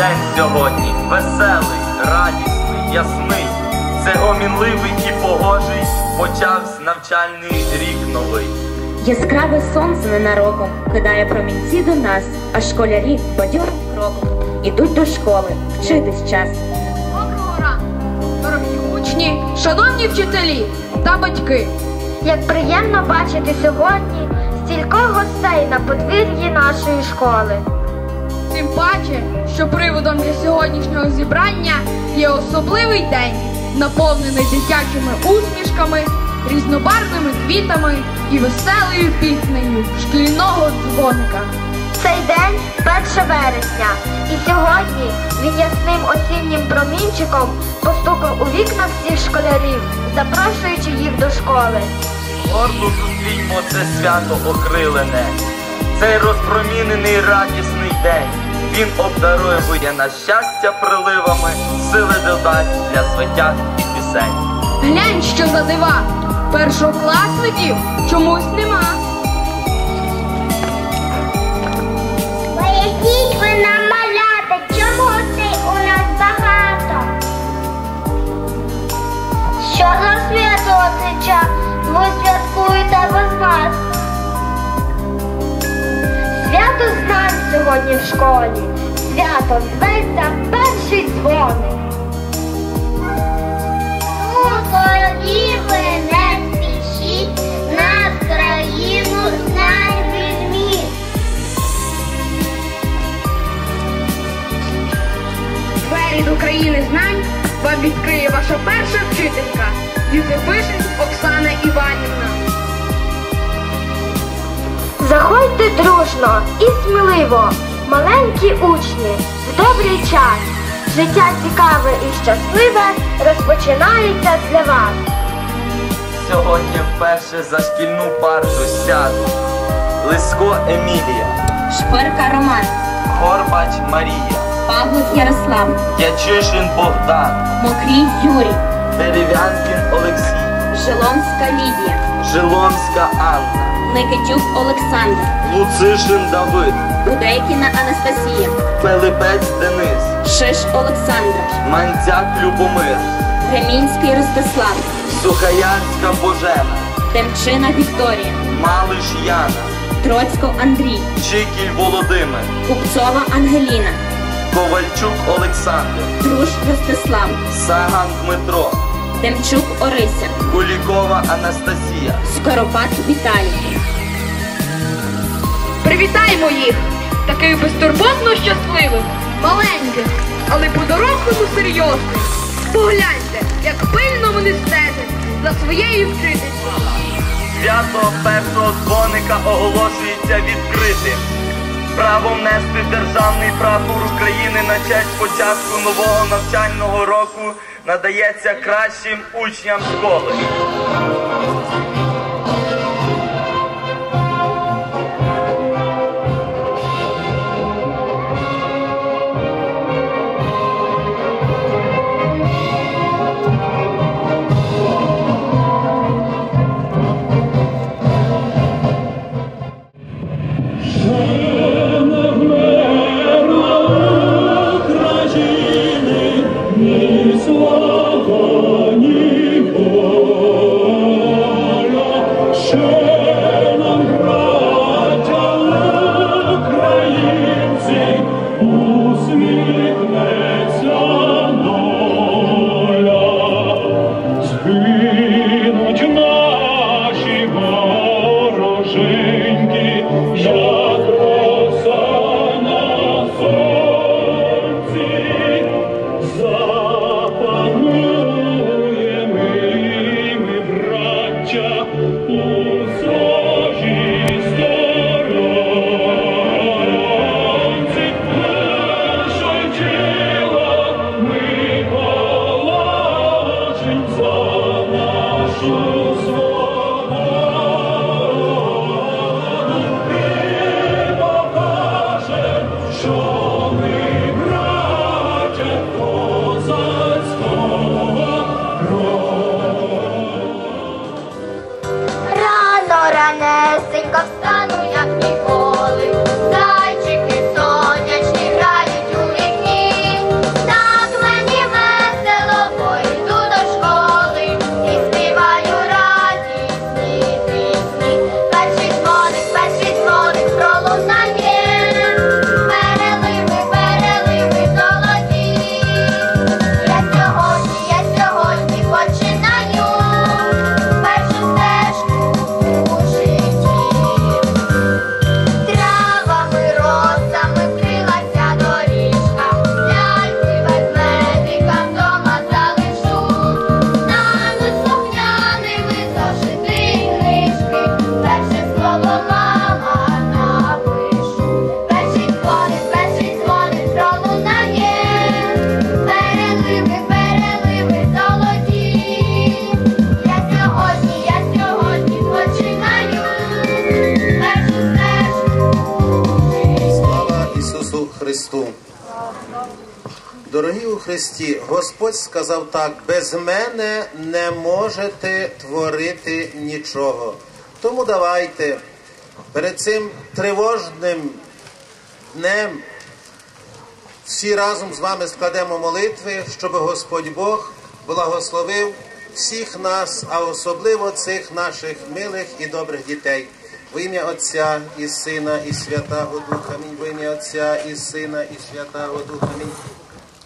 День сьогодні, веселий, радісний, ясний. Це омінливий і погожий, почався навчальний рік новий. Яскраве сонце ненароком кидає промінці до нас, а школярі бадьорим кроком ідуть до школи, вчитись час. Доброго ранку, дорогі учні, шановні вчителі та батьки. Як приємно бачити сьогодні стількох гостей на подвір'ї нашої школи. Тим паче, що приводом для сьогоднішнього зібрання є особливий день, наповнений дитячими усмішками, різнобарвними квітами і веселою піснею шкільного дзвоника. Цей день 1 вересня, і сьогодні він ясним осіннім промінчиком постукав у вікна всіх школярів, запрошуючи їх до школи. Гордо зустріньмо це свято окрилене. Цей розпромінений радісний день. Він обдарує на щастя приливами, сили додасть для звитяг і пісень. Глянь, що за дива! Першокласників чомусь нема. Поясніть ви нам малята, чому ти у нас багато? Що за свято час ви святкуєте без нас? Свято знань сьогодні в школі. Свято зветься перший дзвоник. Ну, короліви, не спішіть, нас країну знань візьміть. Двері до країни знань вам відкриє ваша перша вчителька Дітипишин Оксана Іванівна. Дружно і сміливо, маленькі учні, в добрий час. Життя цікаве і щасливе розпочинається для вас. Сьогодні вперше за шкільну парту сяду. Лиско Емілія, Шпирка Роман, Горбач Марія, Павлик Ярослав, Дячишин Богдан, Мокрій Юрій, Дерев'янкін Олексій, Жиломська Лідія, Жиломська Анна, Никитюк Олександр, Луцишин Давид, Будейкіна Анастасія, Пилипець Денис, Шиш Олександр, Манцяк Любомир, Гремінський Ростислав, Сухоярська Божена, Демчина Вікторія, Малиш Яна, Троцько Андрій, Чикіль Володимир, Купцова Ангеліна, Ковальчук Олександр, Труш Ростислав, Саган Дмитро, Демчук Орися, Кулікова Анастасія, Скоропад Віталій. Привітаймо їх! Таких безтурботно щасливих, маленьких, але по-дорослому серйозних. Погляньте, як пильно вони стежать за своєю вчителькою. Свято першого дзвоника оголошується відкритим. Право нести державний прапор України на честь початку нового навчального року надається кращим учням школи. show. Христі, Господь сказав так: без мене не можете творити нічого. Тому давайте перед цим тривожним днем всі разом з вами складемо молитви, щоб Господь Бог благословив всіх нас, а особливо цих наших милих і добрих дітей. В ім'я Отця і Сина, і Святого Духа. Амінь. В ім'я Отця і Сина, і Святого Духа. Амінь.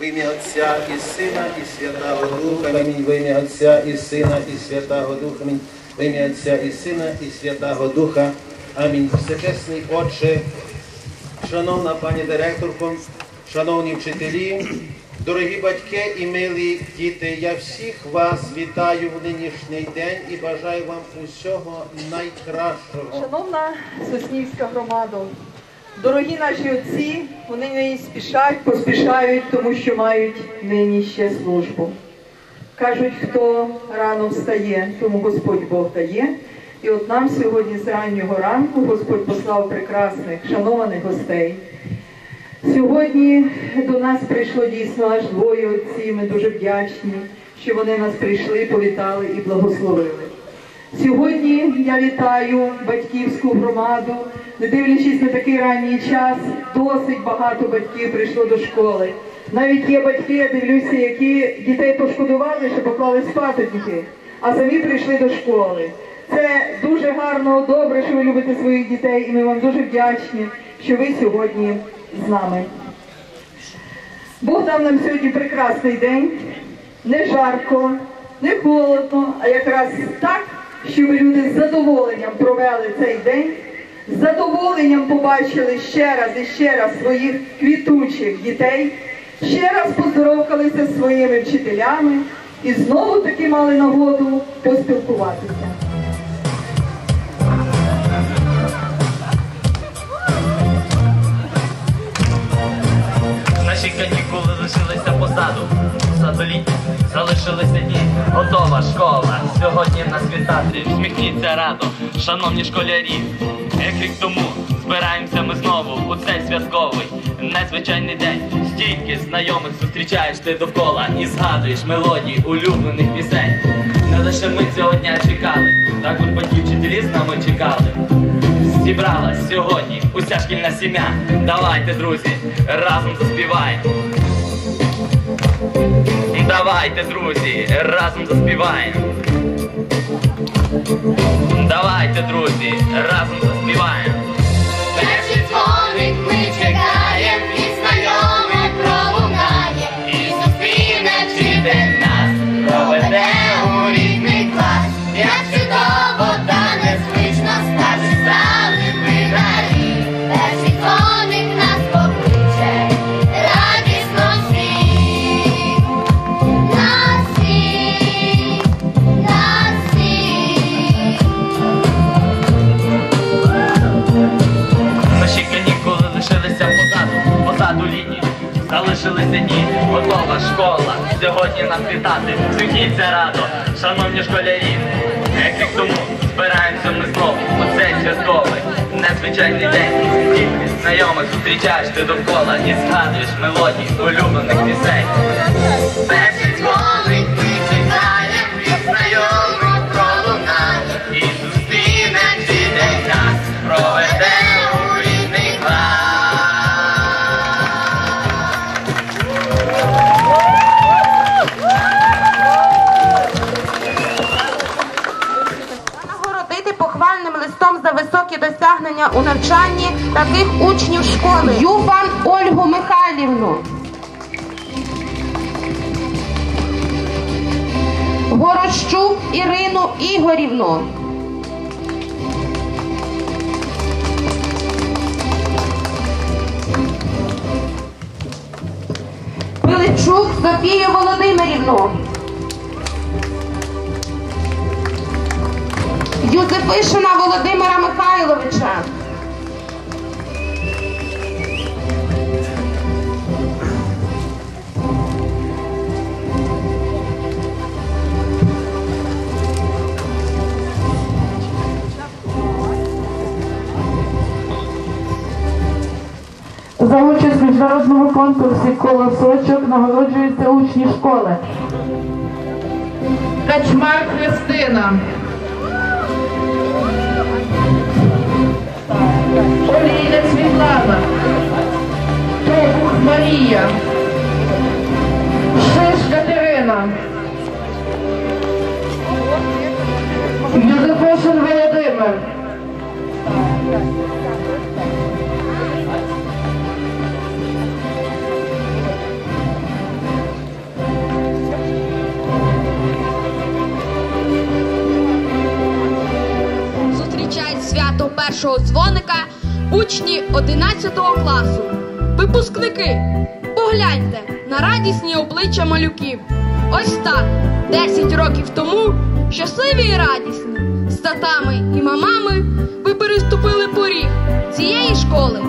В ім'я Отця і Сина, і Святого Духа. Амінь. В ім'я Отця і Сина, і Святого Духа. Амінь. В ім'я Отця і Сина, і Святого Духа. Амінь. Всечесний Отче, Шановна пані директорко, шановні вчителі, дорогі батьки і милі діти, я всіх вас вітаю в нинішній день і бажаю вам усього найкращого. Шановна Соснівська громада, дорогі наші отці, вони не спішать, поспішають, тому що мають нині ще службу. Кажуть, хто рано встає, тому Господь Бог дає. І от нам сьогодні з раннього ранку Господь послав прекрасних, шанованих гостей. Сьогодні до нас прийшло дійсно аж двоє отців. Ми дуже вдячні, що вони нас прийшли, повітали і благословили. Сьогодні я вітаю батьківську громаду. Не дивлячись на такий ранній час, досить багато батьків прийшло до школи. Навіть є батьки, я дивлюся, які дітей пошкодували, що поклали спатоньки, а самі прийшли до школи. Це дуже гарно, добре, що ви любите своїх дітей, і ми вам дуже вдячні, що ви сьогодні з нами. Бог дав нам сьогодні прекрасний день, не жарко, не холодно, а якраз так, щоб люди з задоволенням провели цей день, з задоволенням побачили ще раз і ще раз своїх квітучих дітей, ще раз поздоровкалися зі своїми вчителями і знову таки мали нагоду поспілкуватися. Наші канікули лишилися позаду. Залишилися дні. Готова школа. Сьогодні нас вітати. Всміхніться радо, шановні школярі. Як рік тому збираємося ми знову у цей святковий незвичайний день. Стільки знайомих зустрічаєш ти довкола і згадуєш мелодії улюблених пісень. Не лише ми цього дня чекали, також батьки вчителі з нами чекали. Зібралась сьогодні уся шкільна сім'я. Давайте, друзі, разом заспіваємо. Давайте, друзі, разом заспіваємо. Давайте, друзі, разом заспіваємо. Перший дзвоник ми чекаєм, школярі. Як рік тому збираємося ми знову у цей святковий незвичайний день. Знайомих зустрічаєш ти довкола і згадуєш мелодії улюблених пісень. Ігорівну. Пилипчук Софію Володимирівну. Юзефишина Володимира Михайловича. За участь в міжнародному конкурсі колосочок нагороджуються учні школи. Качмар Христина. Олійна Світлана. Тобух Марія. Шиш Катерина. Юзефишин Володимир. Першого дзвоника учні 11 класу. Випускники, погляньте на радісні обличчя малюків. Ось так, 10 років тому, щасливі і радісні, з татами і мамами ви переступили поріг цієї школи.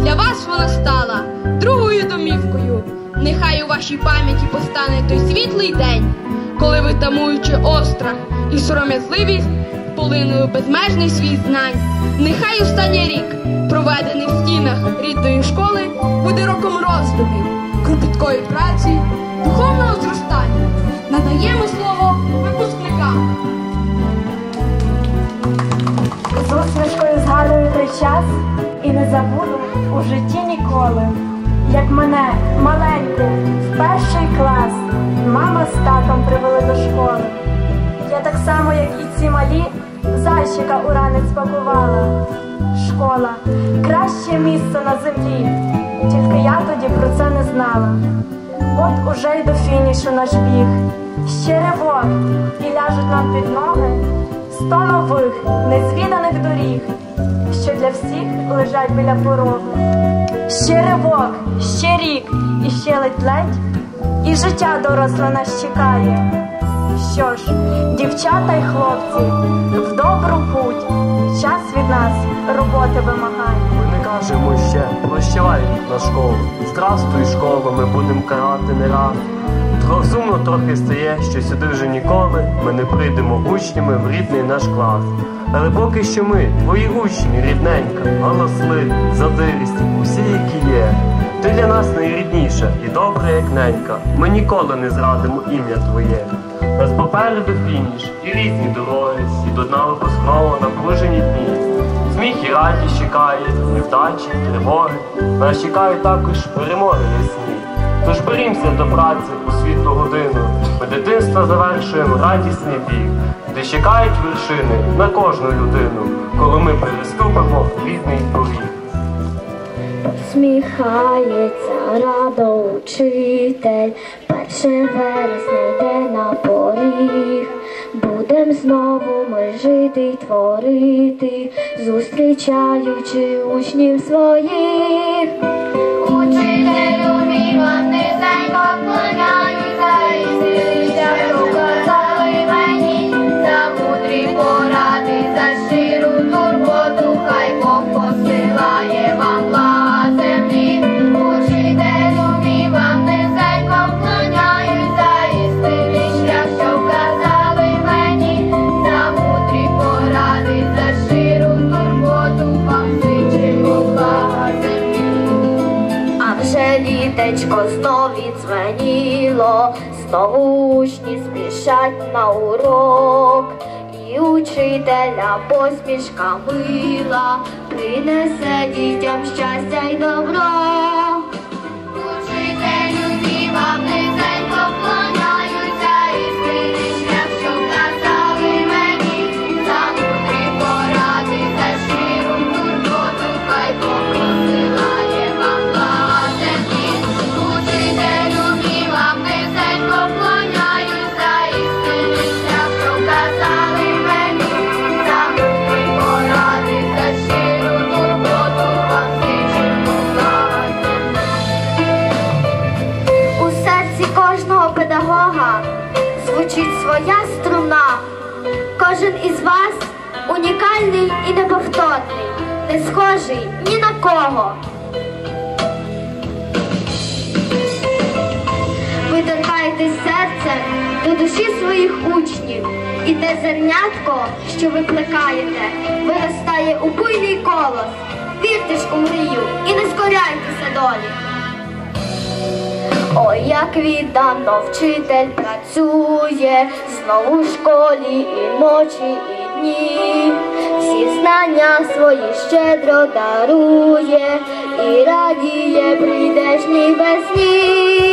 Для вас вона стала другою домівкою. Нехай у вашій пам'яті постане той світлий день, коли ви тамуючи острах і сором'язливість, полинули безмежний світ знань. Нехай останній рік, проведений в стінах рідної школи, буде роком роздумів, кропіткої праці, духовного зростання. Надаємо слово випускникам. З усмішкою згадую той час і не забуду у житті ніколи. Як мене маленьку в перший клас мама з татом привели до школи. Я так само, як і ці малі, зайчика у ранець пакувала. Школа краще місце на землі, тільки я тоді про це не знала. От уже й до фінішу наш біг, ще ривок, і ляжуть нам під ноги сто нових незвіданих доріг, що для всіх лежать біля порогу. Ще ривок, ще рік, і ще ледь-ледь, і життя доросле нас чекає. Що ж, дівчата й хлопці, в добру путь, час від нас роботи вимагає. Ми не кажемо ще прощавай на школу. Здрастуй, школу, ми будемо карати не раз. Розумно трохи стає, що сюди вже ніколи ми не прийдемо учнями в рідний наш клас. Але поки що ми, твої учні, рідненька, галасливі, задиристі, усі, які є. Ти для нас найрідніша і добра, як ненька. Ми ніколи не зрадимо ім'я твоє. Нас попереду фініш і різні дороги, і до дна випускного напружені дні. Сміх і радість чекають, невдачі, тривоги. Нас чекають також перемоги ясні. Тож берімося до праці у світлу годину. Ми дитинства завершуємо радісний біг, де чекають вершини на кожну людину, коли ми переступимо рідний поріг. Сміхається радо учитель, перше вересня йде на поріг. Будем знову ми жити й творити, зустрічаючи учнів своїх. Учителю мій вам низенько вклоняюся спішать на урок, і учителя посмішка мила принесе дітям щастя й добро. Схожий ні на кого. Ви торкаєтесь серцем до душі своїх учнів, і те зернятко, що ви плекаєте, виростає у буйний колос. Вірте ж у мрію і не скоряйтеся долі. Ой, як віддано вчитель працює, знову в школі і ночі, і дні, всі знання свої щедро дарує і радіє прийдешній весні.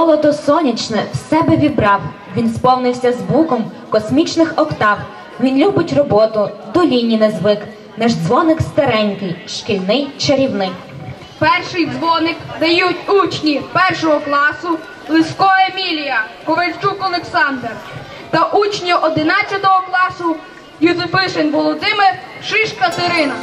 золото сонячне в себе вібрав, він сповнився звуком космічних октав. Він любить роботу, до ліні не звик. Наш дзвоник старенький, шкільний чарівник. Перший дзвоник дають учні першого класу Лиско Емілія, Ковальчук Олександр та учні 11 класу Юзефишин Володимир Шишка Терина.